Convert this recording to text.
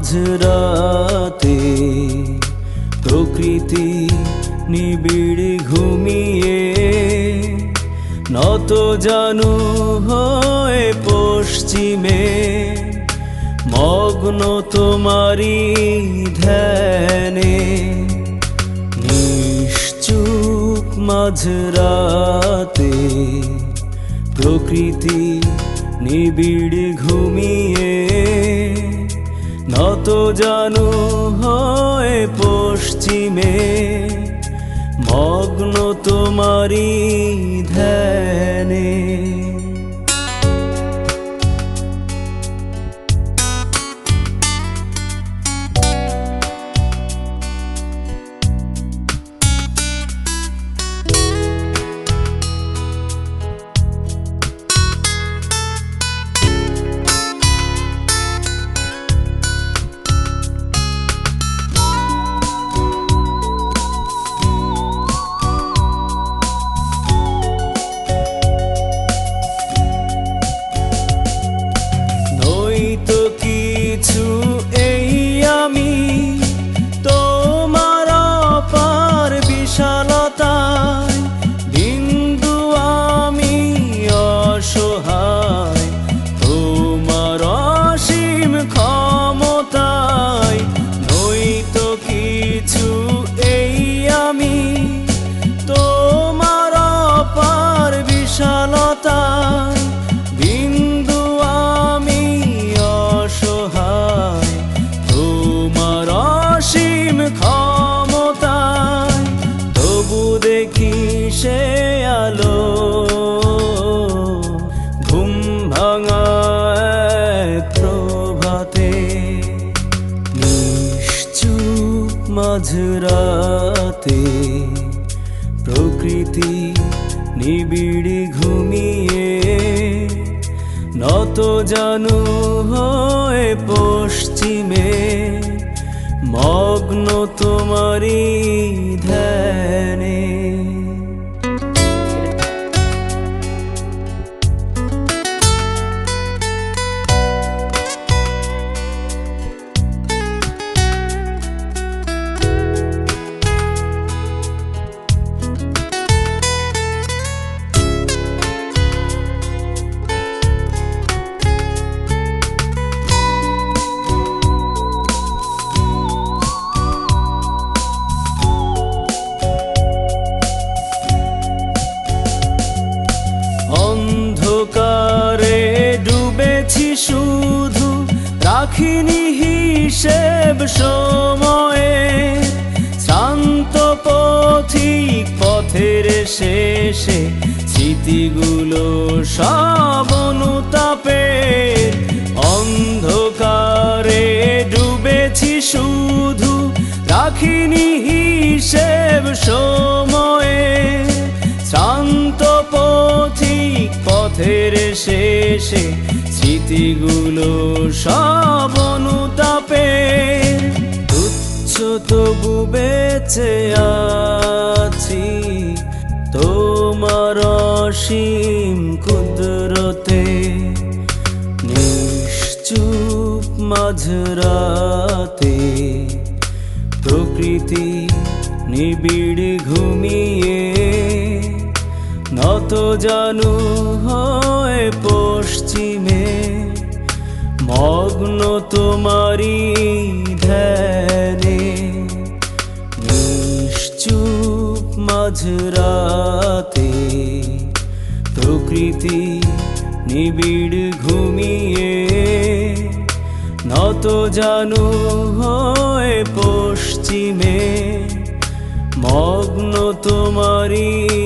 মাঝরাতে প্রকৃতি নিবিড় ঘুমিয়ে নত জানু হয়ে পশ্চিমে, মগ্ন তোমারি ধ্যানে, নিশ্চুপ মাঝরাতে প্রকৃতি নিবিড় ঘুমিয়ে নত জানু হয় পশ্চিমে মগ্ন তোমারি ধ্যানে। মাঝরাতে প্রকৃতি নিবিড় ঘুমিয়ে নত জানু হয় পশ্চিমে মগ্ন তোমারি ধ্যানে। শুধু রাখিনি হিসেব সময়ে, শান্ত পথিক পথের শেষে স্মৃতিগুলো সব অনুতাপের অন্ধকারে ডুবেছি শুধু রাখিনি হিসেব সময়ে, শান্ত পথিক পথের শেষে স্মৃতিগুলো সব অনুতাপে, তুচ্ছ তবু বেঁচে আছি। তোমার অসীম কুদরতে, নিশ্চুপ মাঝরাতে প্রকৃতি নিবিড় ঘুমিয়ে নত জানু হয় পশ্চিমে? মগ্ন তোমারি ধ্যানে। নিশ্চুপ মাঝরাতে প্রকৃতি নিবিড় ঘুমিয়ে নত জানু হয় পশ্চিমে। মগ্ন তোমারি